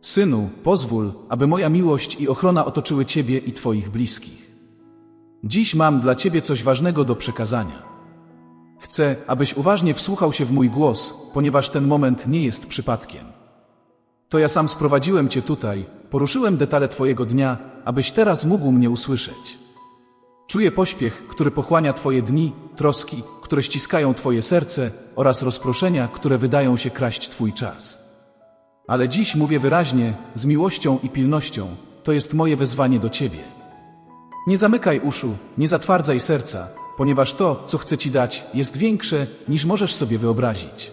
Synu, pozwól, aby moja miłość i ochrona otoczyły Ciebie i Twoich bliskich. Dziś mam dla Ciebie coś ważnego do przekazania. Chcę, abyś uważnie wsłuchał się w mój głos, ponieważ ten moment nie jest przypadkiem. To ja sam sprowadziłem Cię tutaj, poruszyłem detale Twojego dnia, abyś teraz mógł mnie usłyszeć. Czuję pośpiech, który pochłania Twoje dni, troski, które ściskają Twoje serce oraz rozproszenia, które wydają się kraść Twój czas. Ale dziś mówię wyraźnie, z miłością i pilnością, to jest moje wezwanie do Ciebie. Nie zamykaj uszu, nie zatwardzaj serca, ponieważ to, co chcę Ci dać, jest większe, niż możesz sobie wyobrazić.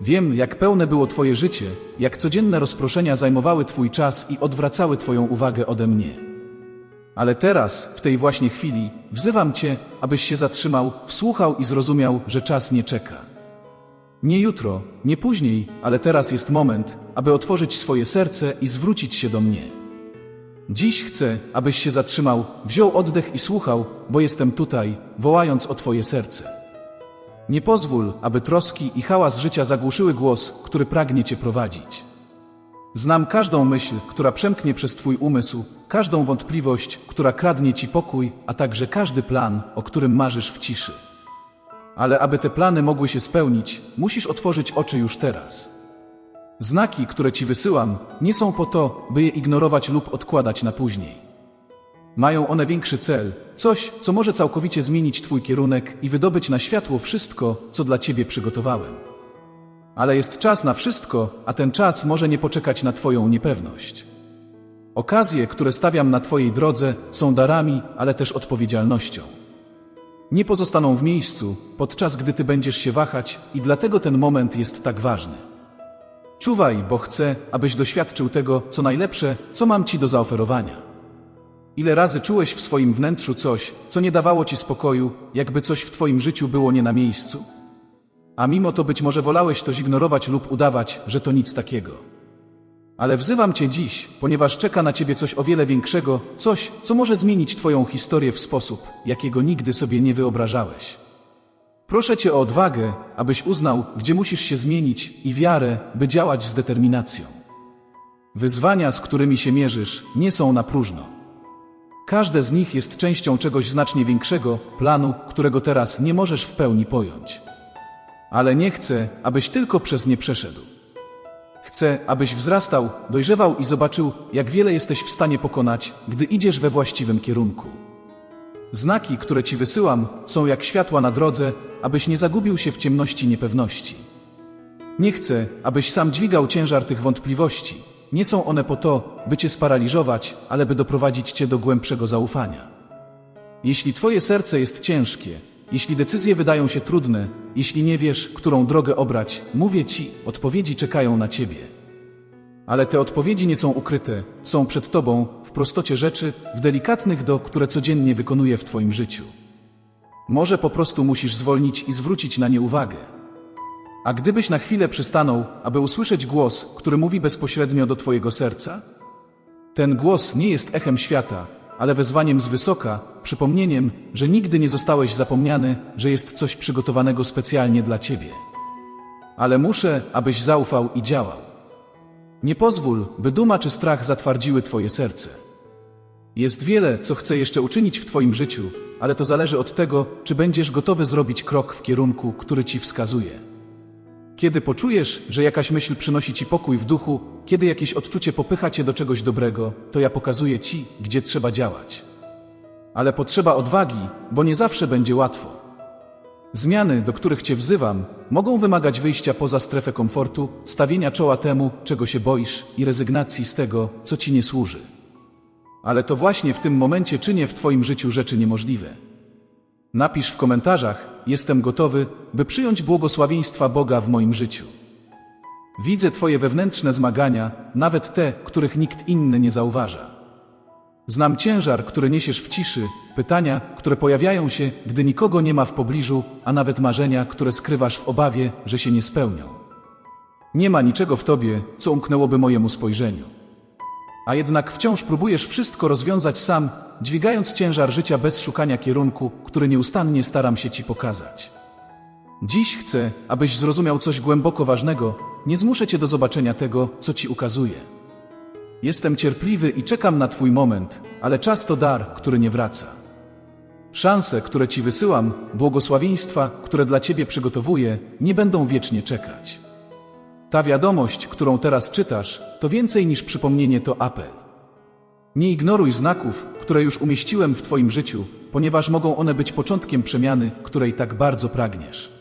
Wiem, jak pełne było Twoje życie, jak codzienne rozproszenia zajmowały Twój czas i odwracały Twoją uwagę ode mnie. Ale teraz, w tej właśnie chwili, wzywam Cię, abyś się zatrzymał, wsłuchał i zrozumiał, że czas nie czeka. Nie jutro, nie później, ale teraz jest moment, aby otworzyć swoje serce i zwrócić się do mnie. Dziś chcę, abyś się zatrzymał, wziął oddech i słuchał, bo jestem tutaj, wołając o Twoje serce. Nie pozwól, aby troski i hałas życia zagłuszyły głos, który pragnie Cię prowadzić. Znam każdą myśl, która przemknie przez Twój umysł, każdą wątpliwość, która kradnie Ci pokój, a także każdy plan, o którym marzysz w ciszy. Ale aby te plany mogły się spełnić, musisz otworzyć oczy już teraz. Znaki, które Ci wysyłam, nie są po to, by je ignorować lub odkładać na później. Mają one większy cel, coś, co może całkowicie zmienić Twój kierunek i wydobyć na światło wszystko, co dla Ciebie przygotowałem. Ale jest czas na wszystko, a ten czas może nie poczekać na Twoją niepewność. Okazje, które stawiam na Twojej drodze, są darami, ale też odpowiedzialnością. Nie pozostaną w miejscu, podczas gdy Ty będziesz się wahać, i dlatego ten moment jest tak ważny. Czuwaj, bo chcę, abyś doświadczył tego, co najlepsze, co mam Ci do zaoferowania. Ile razy czułeś w swoim wnętrzu coś, co nie dawało Ci spokoju, jakby coś w Twoim życiu było nie na miejscu? A mimo to być może wolałeś to zignorować lub udawać, że to nic takiego. Ale wzywam Cię dziś, ponieważ czeka na Ciebie coś o wiele większego, coś, co może zmienić Twoją historię w sposób, jakiego nigdy sobie nie wyobrażałeś. Proszę Cię o odwagę, abyś uznał, gdzie musisz się zmienić i wiarę, by działać z determinacją. Wyzwania, z którymi się mierzysz, nie są na próżno. Każde z nich jest częścią czegoś znacznie większego, planu, którego teraz nie możesz w pełni pojąć. Ale nie chcę, abyś tylko przez nie przeszedł. Chcę, abyś wzrastał, dojrzewał i zobaczył, jak wiele jesteś w stanie pokonać, gdy idziesz we właściwym kierunku. Znaki, które ci wysyłam, są jak światła na drodze, abyś nie zagubił się w ciemności niepewności. Nie chcę, abyś sam dźwigał ciężar tych wątpliwości. Nie są one po to, by cię sparaliżować, ale by doprowadzić cię do głębszego zaufania. Jeśli twoje serce jest ciężkie, jeśli decyzje wydają się trudne, jeśli nie wiesz, którą drogę obrać, mówię ci, odpowiedzi czekają na ciebie. Ale te odpowiedzi nie są ukryte, są przed tobą, w prostocie rzeczy, w delikatnych do, które codziennie wykonuję w twoim życiu. Może po prostu musisz zwolnić i zwrócić na nie uwagę. A gdybyś na chwilę przystanął, aby usłyszeć głos, który mówi bezpośrednio do twojego serca? Ten głos nie jest echem świata, ale wezwaniem z wysoka, przypomnieniem, że nigdy nie zostałeś zapomniany, że jest coś przygotowanego specjalnie dla ciebie. Ale muszę, abyś zaufał i działał. Nie pozwól, by duma czy strach zatwardziły twoje serce. Jest wiele, co chcę jeszcze uczynić w twoim życiu, ale to zależy od tego, czy będziesz gotowy zrobić krok w kierunku, który ci wskazuje. Kiedy poczujesz, że jakaś myśl przynosi ci pokój w duchu, kiedy jakieś odczucie popycha cię do czegoś dobrego, to ja pokazuję ci, gdzie trzeba działać. Ale potrzeba odwagi, bo nie zawsze będzie łatwo. Zmiany, do których cię wzywam, mogą wymagać wyjścia poza strefę komfortu, stawienia czoła temu, czego się boisz i rezygnacji z tego, co ci nie służy. Ale to właśnie w tym momencie czynię w twoim życiu rzeczy niemożliwe. Napisz w komentarzach: Jestem gotowy, by przyjąć błogosławieństwa Boga w moim życiu. Widzę Twoje wewnętrzne zmagania, nawet te, których nikt inny nie zauważa. Znam ciężar, który niesiesz w ciszy, pytania, które pojawiają się, gdy nikogo nie ma w pobliżu, a nawet marzenia, które skrywasz w obawie, że się nie spełnią. Nie ma niczego w Tobie, co umknęłoby mojemu spojrzeniu. A jednak wciąż próbujesz wszystko rozwiązać sam, dźwigając ciężar życia bez szukania kierunku, który nieustannie staram się Ci pokazać. Dziś chcę, abyś zrozumiał coś głęboko ważnego, nie zmuszę Cię do zobaczenia tego, co Ci ukazuję. Jestem cierpliwy i czekam na Twój moment, ale czas to dar, który nie wraca. Szanse, które Ci wysyłam, błogosławieństwa, które dla Ciebie przygotowuję, nie będą wiecznie czekać. Ta wiadomość, którą teraz czytasz, to więcej niż przypomnienie, to apel. Nie ignoruj znaków, które już umieściłem w Twoim życiu, ponieważ mogą one być początkiem przemiany, której tak bardzo pragniesz.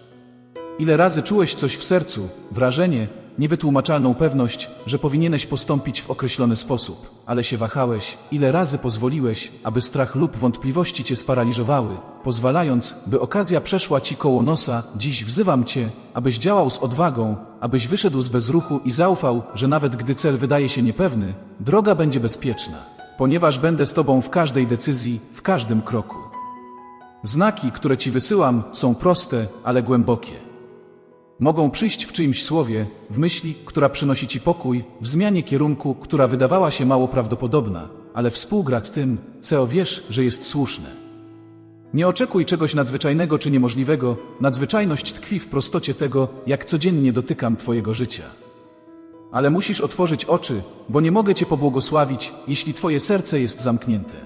Ile razy czułeś coś w sercu, wrażenie, niewytłumaczalną pewność, że powinieneś postąpić w określony sposób, ale się wahałeś, ile razy pozwoliłeś, aby strach lub wątpliwości cię sparaliżowały, pozwalając, by okazja przeszła ci koło nosa, dziś wzywam cię, abyś działał z odwagą, abyś wyszedł z bezruchu i zaufał, że nawet gdy cel wydaje się niepewny, droga będzie bezpieczna, ponieważ będę z tobą w każdej decyzji, w każdym kroku. Znaki, które ci wysyłam, są proste, ale głębokie. Mogą przyjść w czyimś słowie, w myśli, która przynosi ci pokój, w zmianie kierunku, która wydawała się mało prawdopodobna, ale współgra z tym, co wiesz, że jest słuszne. Nie oczekuj czegoś nadzwyczajnego czy niemożliwego, nadzwyczajność tkwi w prostocie tego, jak codziennie dotykam Twojego życia. Ale musisz otworzyć oczy, bo nie mogę Cię pobłogosławić, jeśli Twoje serce jest zamknięte.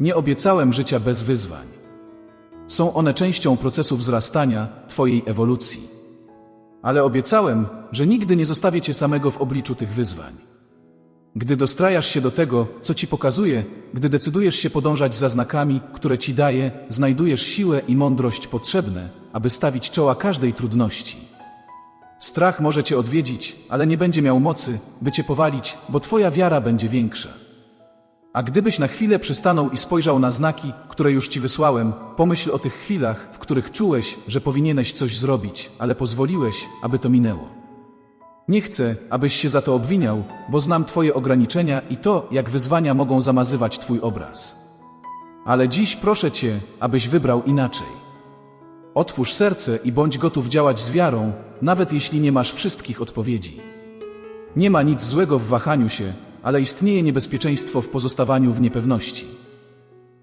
Nie obiecałem życia bez wyzwań. Są one częścią procesu wzrastania, Twojej ewolucji. Ale obiecałem, że nigdy nie zostawię Cię samego w obliczu tych wyzwań. Gdy dostrajasz się do tego, co Ci pokazuje, gdy decydujesz się podążać za znakami, które Ci daje, znajdujesz siłę i mądrość potrzebne, aby stawić czoła każdej trudności. Strach może Cię odwiedzić, ale nie będzie miał mocy, by Cię powalić, bo Twoja wiara będzie większa. A gdybyś na chwilę przystanął i spojrzał na znaki, które już ci wysłałem, pomyśl o tych chwilach, w których czułeś, że powinieneś coś zrobić, ale pozwoliłeś, aby to minęło. Nie chcę, abyś się za to obwiniał, bo znam Twoje ograniczenia i to, jak wyzwania mogą zamazywać Twój obraz. Ale dziś proszę Cię, abyś wybrał inaczej. Otwórz serce i bądź gotów działać z wiarą, nawet jeśli nie masz wszystkich odpowiedzi. Nie ma nic złego w wahaniu się, ale istnieje niebezpieczeństwo w pozostawaniu w niepewności.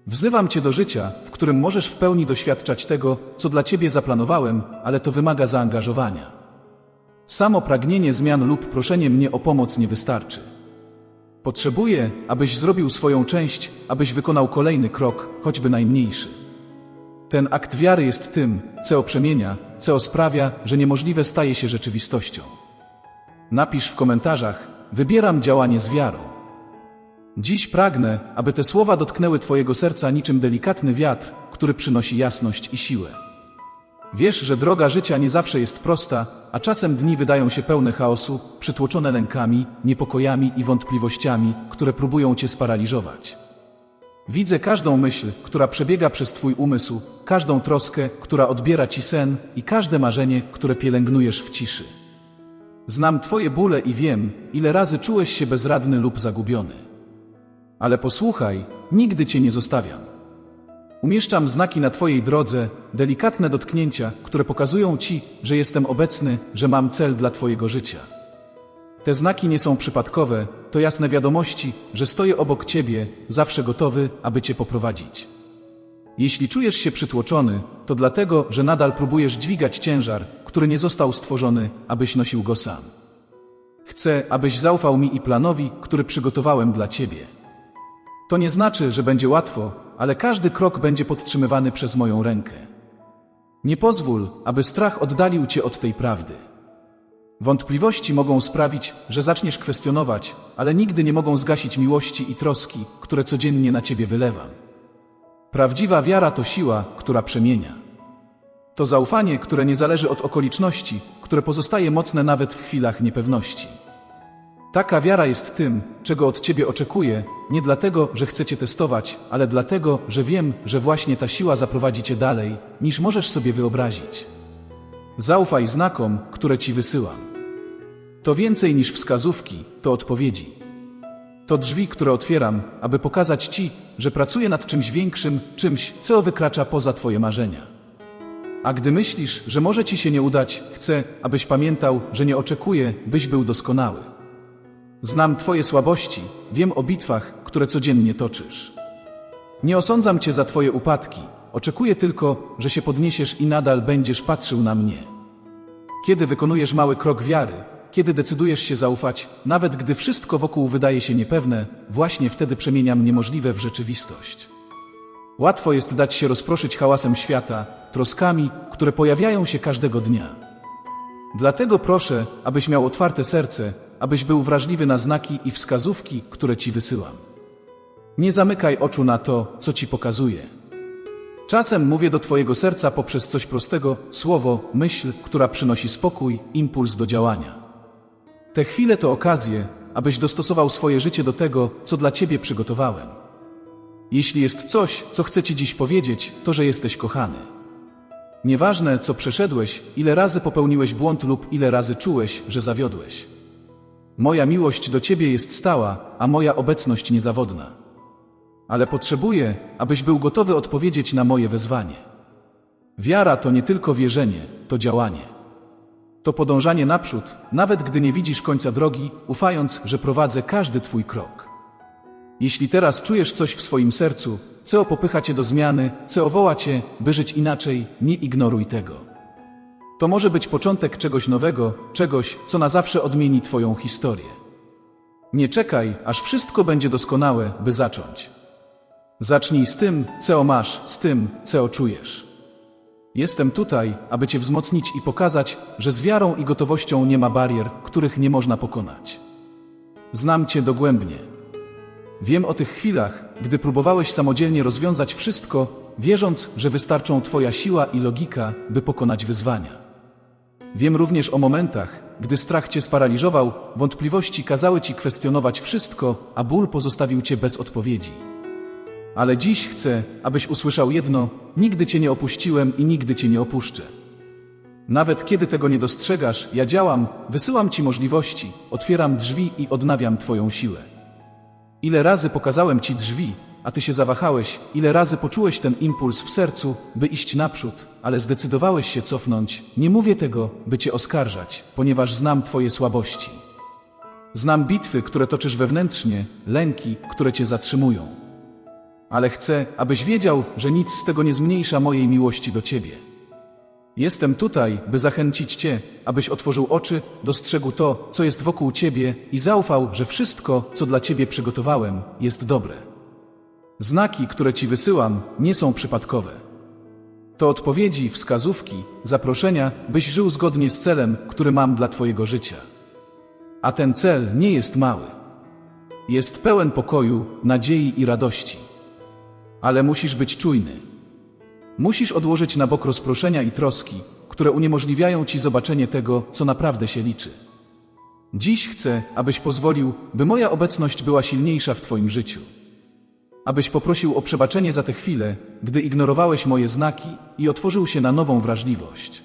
Wzywam Cię do życia, w którym możesz w pełni doświadczać tego, co dla Ciebie zaplanowałem, ale to wymaga zaangażowania. Samo pragnienie zmian lub proszenie mnie o pomoc nie wystarczy. Potrzebuję, abyś zrobił swoją część, abyś wykonał kolejny krok, choćby najmniejszy. Ten akt wiary jest tym, co przemienia, co sprawia, że niemożliwe staje się rzeczywistością. Napisz w komentarzach, wybieram działanie z wiarą. Dziś pragnę, aby te słowa dotknęły Twojego serca niczym delikatny wiatr, który przynosi jasność i siłę. Wiesz, że droga życia nie zawsze jest prosta, a czasem dni wydają się pełne chaosu, przytłoczone lękami, niepokojami i wątpliwościami, które próbują Cię sparaliżować. Widzę każdą myśl, która przebiega przez Twój umysł, każdą troskę, która odbiera Ci sen i każde marzenie, które pielęgnujesz w ciszy. Znam Twoje bóle i wiem, ile razy czułeś się bezradny lub zagubiony. Ale posłuchaj, nigdy Cię nie zostawiam. Umieszczam znaki na Twojej drodze, delikatne dotknięcia, które pokazują Ci, że jestem obecny, że mam cel dla Twojego życia. Te znaki nie są przypadkowe, to jasne wiadomości, że stoję obok Ciebie, zawsze gotowy, aby Cię poprowadzić. Jeśli czujesz się przytłoczony, to dlatego, że nadal próbujesz dźwigać ciężar, który nie został stworzony, abyś nosił go sam. Chcę, abyś zaufał mi i planowi, który przygotowałem dla Ciebie. To nie znaczy, że będzie łatwo, ale każdy krok będzie podtrzymywany przez moją rękę. Nie pozwól, aby strach oddalił Cię od tej prawdy. Wątpliwości mogą sprawić, że zaczniesz kwestionować, ale nigdy nie mogą zgasić miłości i troski, które codziennie na Ciebie wylewam. Prawdziwa wiara to siła, która przemienia. To zaufanie, które nie zależy od okoliczności, które pozostaje mocne nawet w chwilach niepewności. Taka wiara jest tym, czego od Ciebie oczekuję, nie dlatego, że chcę Cię testować, ale dlatego, że wiem, że właśnie ta siła zaprowadzi Cię dalej, niż możesz sobie wyobrazić. Zaufaj znakom, które Ci wysyłam. To więcej niż wskazówki, to odpowiedzi. To drzwi, które otwieram, aby pokazać Ci, że pracuję nad czymś większym, czymś, co wykracza poza Twoje marzenia. A gdy myślisz, że może Ci się nie udać, chcę, abyś pamiętał, że nie oczekuję, byś był doskonały. Znam Twoje słabości, wiem o bitwach, które codziennie toczysz. Nie osądzam Cię za Twoje upadki, oczekuję tylko, że się podniesiesz i nadal będziesz patrzył na mnie. Kiedy wykonujesz mały krok wiary, kiedy decydujesz się zaufać, nawet gdy wszystko wokół wydaje się niepewne, właśnie wtedy przemieniam niemożliwe w rzeczywistość. Łatwo jest dać się rozproszyć hałasem świata, troskami, które pojawiają się każdego dnia. Dlatego proszę, abyś miał otwarte serce, abyś był wrażliwy na znaki i wskazówki, które ci wysyłam. Nie zamykaj oczu na to, co ci pokazuję. Czasem mówię do Twojego serca poprzez coś prostego, słowo, myśl, która przynosi spokój, impuls do działania. Te chwile to okazje, abyś dostosował swoje życie do tego, co dla Ciebie przygotowałem. Jeśli jest coś, co chcę Ci dziś powiedzieć, to że jesteś kochany. Nieważne, co przeszedłeś, ile razy popełniłeś błąd lub ile razy czułeś, że zawiodłeś. Moja miłość do Ciebie jest stała, a moja obecność niezawodna. Ale potrzebuję, abyś był gotowy odpowiedzieć na moje wezwanie. Wiara to nie tylko wierzenie, to działanie. To podążanie naprzód, nawet gdy nie widzisz końca drogi, ufając, że prowadzę każdy Twój krok. Jeśli teraz czujesz coś w swoim sercu, co popycha Cię do zmiany, co woła Cię, by żyć inaczej, nie ignoruj tego. To może być początek czegoś nowego, czegoś, co na zawsze odmieni Twoją historię. Nie czekaj, aż wszystko będzie doskonałe, by zacząć. Zacznij z tym, co masz, z tym, co czujesz. Jestem tutaj, aby Cię wzmocnić i pokazać, że z wiarą i gotowością nie ma barier, których nie można pokonać. Znam Cię dogłębnie. Wiem o tych chwilach, gdy próbowałeś samodzielnie rozwiązać wszystko, wierząc, że wystarczą Twoja siła i logika, by pokonać wyzwania. Wiem również o momentach, gdy strach Cię sparaliżował, wątpliwości kazały Ci kwestionować wszystko, a ból pozostawił Cię bez odpowiedzi. Ale dziś chcę, abyś usłyszał jedno: nigdy Cię nie opuściłem i nigdy Cię nie opuszczę. Nawet kiedy tego nie dostrzegasz, ja działam, wysyłam Ci możliwości, otwieram drzwi i odnawiam Twoją siłę. Ile razy pokazałem Ci drzwi, a Ty się zawahałeś, ile razy poczułeś ten impuls w sercu, by iść naprzód, ale zdecydowałeś się cofnąć. Nie mówię tego, by Cię oskarżać, ponieważ znam Twoje słabości. Znam bitwy, które toczysz wewnętrznie, lęki, które Cię zatrzymują. Ale chcę, abyś wiedział, że nic z tego nie zmniejsza mojej miłości do Ciebie. Jestem tutaj, by zachęcić Cię, abyś otworzył oczy, dostrzegł to, co jest wokół Ciebie i zaufał, że wszystko, co dla Ciebie przygotowałem, jest dobre. Znaki, które Ci wysyłam, nie są przypadkowe. To odpowiedzi, wskazówki, zaproszenia, byś żył zgodnie z celem, który mam dla Twojego życia. A ten cel nie jest mały. Jest pełen pokoju, nadziei i radości. Ale musisz być czujny. Musisz odłożyć na bok rozproszenia i troski, które uniemożliwiają ci zobaczenie tego, co naprawdę się liczy. Dziś chcę, abyś pozwolił, by moja obecność była silniejsza w Twoim życiu. Abyś poprosił o przebaczenie za te chwile, gdy ignorowałeś moje znaki i otworzył się na nową wrażliwość.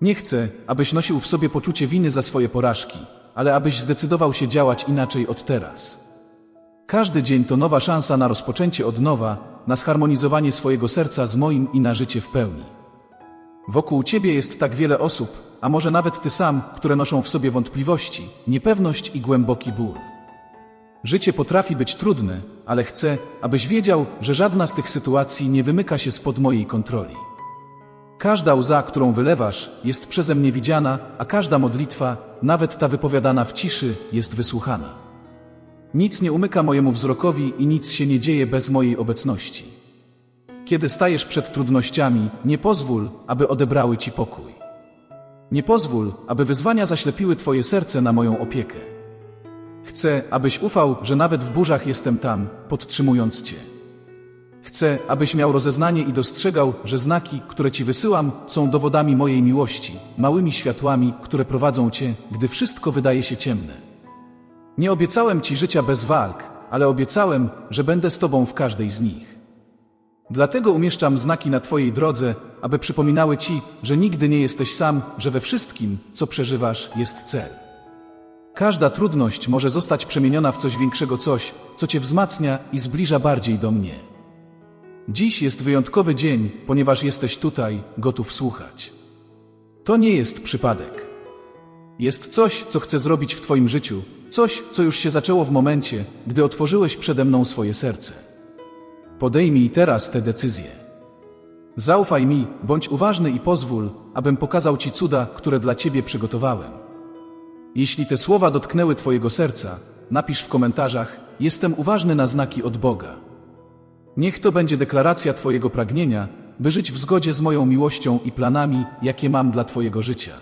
Nie chcę, abyś nosił w sobie poczucie winy za swoje porażki, ale abyś zdecydował się działać inaczej od teraz. Każdy dzień to nowa szansa na rozpoczęcie od nowa, na zharmonizowanie swojego serca z moim i na życie w pełni. Wokół ciebie jest tak wiele osób, a może nawet ty sam, które noszą w sobie wątpliwości, niepewność i głęboki ból. Życie potrafi być trudne, ale chcę, abyś wiedział, że żadna z tych sytuacji nie wymyka się spod mojej kontroli. Każda łza, którą wylewasz, jest przeze mnie widziana, a każda modlitwa, nawet ta wypowiadana w ciszy, jest wysłuchana. Nic nie umyka mojemu wzrokowi i nic się nie dzieje bez mojej obecności. Kiedy stajesz przed trudnościami, nie pozwól, aby odebrały ci pokój. Nie pozwól, aby wyzwania zaślepiły twoje serce na moją opiekę. Chcę, abyś ufał, że nawet w burzach jestem tam, podtrzymując cię. Chcę, abyś miał rozeznanie i dostrzegał, że znaki, które ci wysyłam, są dowodami mojej miłości, małymi światłami, które prowadzą cię, gdy wszystko wydaje się ciemne. Nie obiecałem ci życia bez walk, ale obiecałem, że będę z tobą w każdej z nich. Dlatego umieszczam znaki na twojej drodze, aby przypominały ci, że nigdy nie jesteś sam, że we wszystkim, co przeżywasz, jest cel. Każda trudność może zostać przemieniona w coś większego, coś, co cię wzmacnia i zbliża bardziej do mnie. Dziś jest wyjątkowy dzień, ponieważ jesteś tutaj, gotów słuchać. To nie jest przypadek. Jest coś, co chcę zrobić w Twoim życiu, coś, co już się zaczęło w momencie, gdy otworzyłeś przede mną swoje serce. Podejmij teraz tę decyzję. Zaufaj mi, bądź uważny i pozwól, abym pokazał Ci cuda, które dla Ciebie przygotowałem. Jeśli te słowa dotknęły Twojego serca, napisz w komentarzach: Jestem uważny na znaki od Boga. Niech to będzie deklaracja Twojego pragnienia, by żyć w zgodzie z moją miłością i planami, jakie mam dla Twojego życia.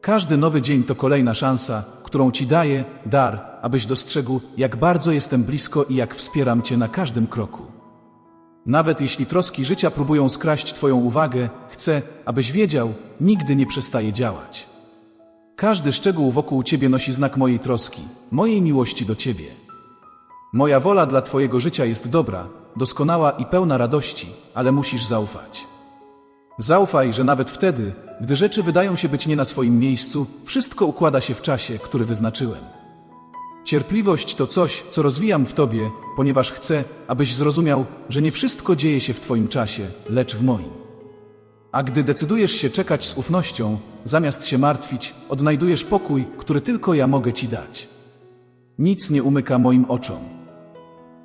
Każdy nowy dzień to kolejna szansa, którą Ci daję, dar, abyś dostrzegł, jak bardzo jestem blisko i jak wspieram Cię na każdym kroku. Nawet jeśli troski życia próbują skraść Twoją uwagę, chcę, abyś wiedział, nigdy nie przestaje działać. Każdy szczegół wokół Ciebie nosi znak mojej troski, mojej miłości do Ciebie. Moja wola dla Twojego życia jest dobra, doskonała i pełna radości, ale musisz zaufać. Zaufaj, że nawet wtedy, gdy rzeczy wydają się być nie na swoim miejscu, wszystko układa się w czasie, który wyznaczyłem. Cierpliwość to coś, co rozwijam w Tobie, ponieważ chcę, abyś zrozumiał, że nie wszystko dzieje się w Twoim czasie, lecz w moim. A gdy decydujesz się czekać z ufnością, zamiast się martwić, odnajdujesz pokój, który tylko ja mogę Ci dać. Nic nie umyka moim oczom.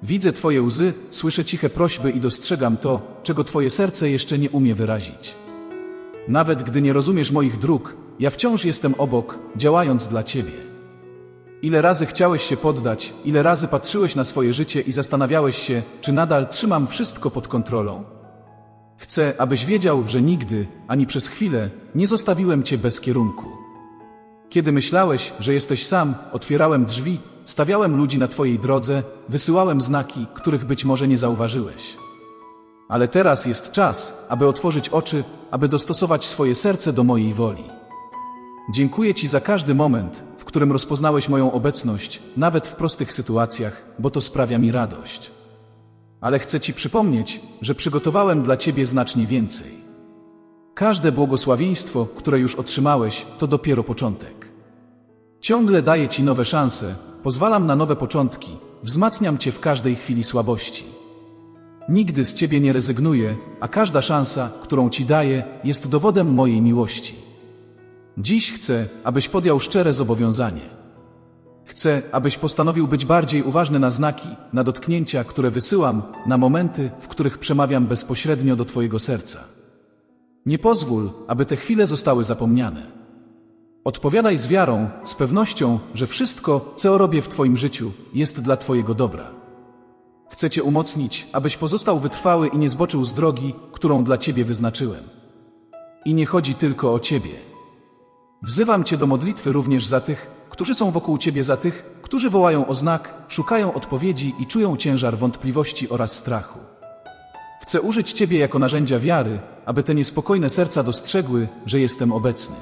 Widzę Twoje łzy, słyszę ciche prośby i dostrzegam to, czego Twoje serce jeszcze nie umie wyrazić. Nawet gdy nie rozumiesz moich dróg, ja wciąż jestem obok, działając dla Ciebie. Ile razy chciałeś się poddać, ile razy patrzyłeś na swoje życie i zastanawiałeś się, czy nadal trzymam wszystko pod kontrolą. Chcę, abyś wiedział, że nigdy, ani przez chwilę, nie zostawiłem Cię bez kierunku. Kiedy myślałeś, że jesteś sam, otwierałem drzwi, stawiałem ludzi na Twojej drodze, wysyłałem znaki, których być może nie zauważyłeś. Ale teraz jest czas, aby otworzyć oczy, aby dostosować swoje serce do mojej woli. Dziękuję Ci za każdy moment, w którym rozpoznałeś moją obecność, nawet w prostych sytuacjach, bo to sprawia mi radość. Ale chcę Ci przypomnieć, że przygotowałem dla Ciebie znacznie więcej. Każde błogosławieństwo, które już otrzymałeś, to dopiero początek. Ciągle daję Ci nowe szanse, pozwalam na nowe początki, wzmacniam Cię w każdej chwili słabości. Nigdy z Ciebie nie rezygnuję, a każda szansa, którą Ci daję, jest dowodem mojej miłości. Dziś chcę, abyś podjął szczere zobowiązanie. Chcę, abyś postanowił być bardziej uważny na znaki, na dotknięcia, które wysyłam, na momenty, w których przemawiam bezpośrednio do Twojego serca. Nie pozwól, aby te chwile zostały zapomniane. Odpowiadaj z wiarą, z pewnością, że wszystko, co robię w Twoim życiu, jest dla Twojego dobra. Chcę Cię umocnić, abyś pozostał wytrwały i nie zboczył z drogi, którą dla Ciebie wyznaczyłem. I nie chodzi tylko o Ciebie. Wzywam Cię do modlitwy również za tych, którzy są wokół Ciebie, za tych, którzy wołają o znak, szukają odpowiedzi i czują ciężar wątpliwości oraz strachu. Chcę użyć Ciebie jako narzędzia wiary, aby te niespokojne serca dostrzegły, że jestem obecny.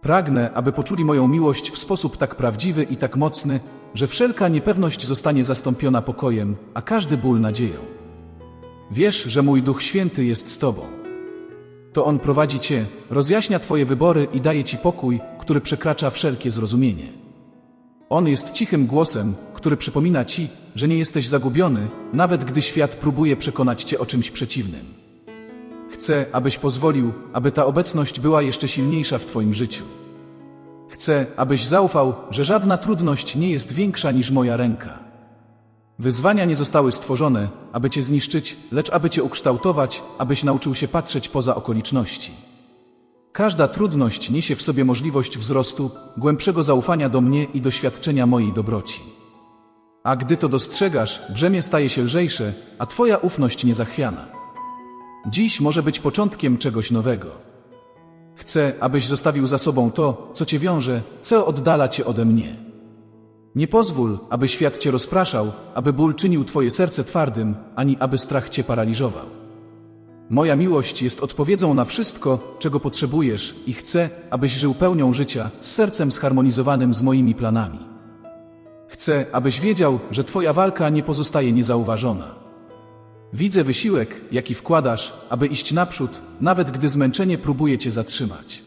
Pragnę, aby poczuli moją miłość w sposób tak prawdziwy i tak mocny, że wszelka niepewność zostanie zastąpiona pokojem, a każdy ból nadzieją. Wiesz, że mój Duch Święty jest z Tobą. To On prowadzi Cię, rozjaśnia Twoje wybory i daje Ci pokój, który przekracza wszelkie zrozumienie. On jest cichym głosem, który przypomina Ci, że nie jesteś zagubiony, nawet gdy świat próbuje przekonać Cię o czymś przeciwnym. Chcę, abyś pozwolił, aby ta obecność była jeszcze silniejsza w Twoim życiu. Chcę, abyś zaufał, że żadna trudność nie jest większa niż moja ręka. Wyzwania nie zostały stworzone, aby Cię zniszczyć, lecz aby Cię ukształtować, abyś nauczył się patrzeć poza okoliczności. Każda trudność niesie w sobie możliwość wzrostu, głębszego zaufania do mnie i doświadczenia mojej dobroci. A gdy to dostrzegasz, brzemię staje się lżejsze, a Twoja ufność niezachwiana. Dziś może być początkiem czegoś nowego. Chcę, abyś zostawił za sobą to, co Cię wiąże, co oddala Cię ode mnie. Nie pozwól, aby świat Cię rozpraszał, aby ból czynił Twoje serce twardym, ani aby strach Cię paraliżował. Moja miłość jest odpowiedzią na wszystko, czego potrzebujesz i chcę, abyś żył pełnią życia, z sercem zharmonizowanym z moimi planami. Chcę, abyś wiedział, że Twoja walka nie pozostaje niezauważona. Widzę wysiłek, jaki wkładasz, aby iść naprzód, nawet gdy zmęczenie próbuje Cię zatrzymać.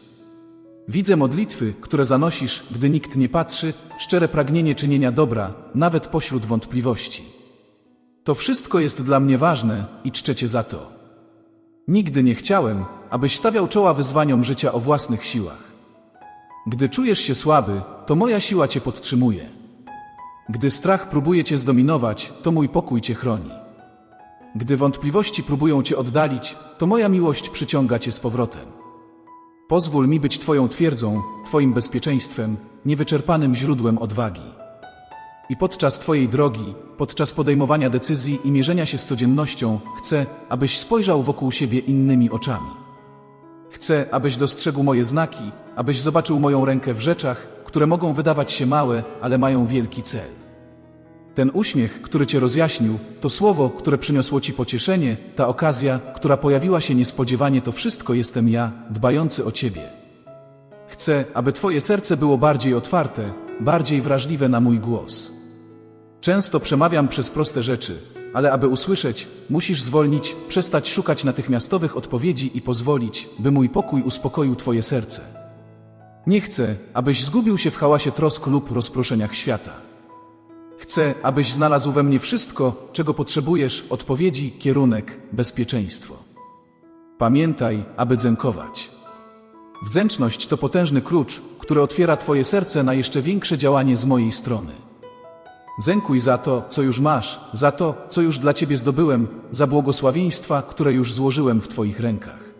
Widzę modlitwy, które zanosisz, gdy nikt nie patrzy, szczere pragnienie czynienia dobra, nawet pośród wątpliwości. To wszystko jest dla mnie ważne i czczę Cię za to. Nigdy nie chciałem, abyś stawiał czoła wyzwaniom życia o własnych siłach. Gdy czujesz się słaby, to moja siła Cię podtrzymuje. Gdy strach próbuje Cię zdominować, to mój pokój Cię chroni. Gdy wątpliwości próbują Cię oddalić, to moja miłość przyciąga Cię z powrotem. Pozwól mi być Twoją twierdzą, Twoim bezpieczeństwem, niewyczerpanym źródłem odwagi. I podczas Twojej drogi, podczas podejmowania decyzji i mierzenia się z codziennością, chcę, abyś spojrzał wokół siebie innymi oczami. Chcę, abyś dostrzegł moje znaki, abyś zobaczył moją rękę w rzeczach, które mogą wydawać się małe, ale mają wielki cel. Ten uśmiech, który Cię rozjaśnił, to słowo, które przyniosło Ci pocieszenie, ta okazja, która pojawiła się niespodziewanie, to wszystko jestem ja, dbający o Ciebie. Chcę, aby Twoje serce było bardziej otwarte, bardziej wrażliwe na mój głos. Często przemawiam przez proste rzeczy, ale aby usłyszeć, musisz zwolnić, przestać szukać natychmiastowych odpowiedzi i pozwolić, by mój pokój uspokoił Twoje serce. Nie chcę, abyś zgubił się w hałasie trosk lub rozproszeniach świata. Chcę, abyś znalazł we mnie wszystko, czego potrzebujesz odpowiedzi, kierunek, bezpieczeństwo. Pamiętaj, aby dzękować. Wdzięczność to potężny klucz, który otwiera Twoje serce na jeszcze większe działanie z mojej strony. Dziękuj za to, co już masz, za to, co już dla Ciebie zdobyłem, za błogosławieństwa, które już złożyłem w Twoich rękach.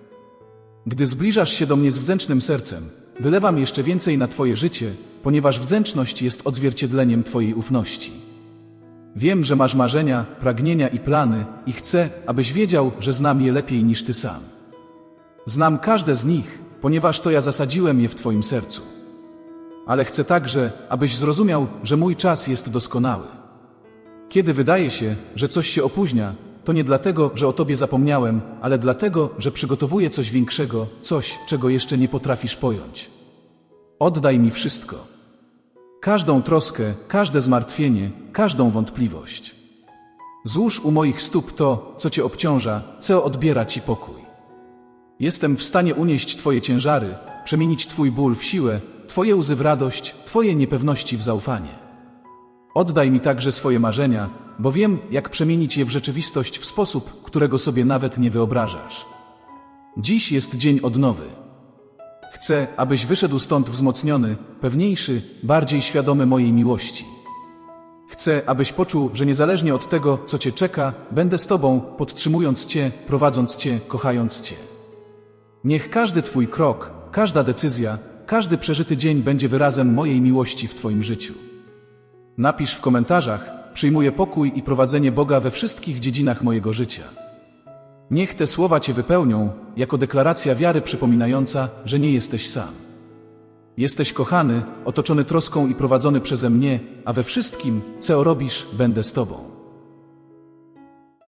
Gdy zbliżasz się do mnie z wdzięcznym sercem, wylewam jeszcze więcej na Twoje życie, ponieważ wdzięczność jest odzwierciedleniem Twojej ufności. Wiem, że masz marzenia, pragnienia i plany i chcę, abyś wiedział, że znam je lepiej niż Ty sam. Znam każde z nich, ponieważ to ja zasadziłem je w Twoim sercu. Ale chcę także, abyś zrozumiał, że mój czas jest doskonały. Kiedy wydaje się, że coś się opóźnia, to nie dlatego, że o Tobie zapomniałem, ale dlatego, że przygotowuję coś większego, coś, czego jeszcze nie potrafisz pojąć. Oddaj mi wszystko. Każdą troskę, każde zmartwienie, każdą wątpliwość. Złóż u moich stóp to, co Cię obciąża, co odbiera Ci pokój. Jestem w stanie unieść Twoje ciężary, przemienić Twój ból w siłę, Twoje łzy w radość, Twoje niepewności w zaufanie. Oddaj mi także swoje marzenia, bo wiem, jak przemienić je w rzeczywistość w sposób, którego sobie nawet nie wyobrażasz. Dziś jest dzień odnowy. Chcę, abyś wyszedł stąd wzmocniony, pewniejszy, bardziej świadomy mojej miłości. Chcę, abyś poczuł, że niezależnie od tego, co Cię czeka, będę z Tobą, podtrzymując Cię, prowadząc Cię, kochając Cię. Niech każdy Twój krok, każda decyzja, każdy przeżyty dzień będzie wyrazem mojej miłości w Twoim życiu. Napisz w komentarzach, przyjmuję pokój i prowadzenie Boga we wszystkich dziedzinach mojego życia. Niech te słowa Cię wypełnią, jako deklaracja wiary przypominająca, że nie jesteś sam. Jesteś kochany, otoczony troską i prowadzony przeze mnie, a we wszystkim, co robisz, będę z Tobą.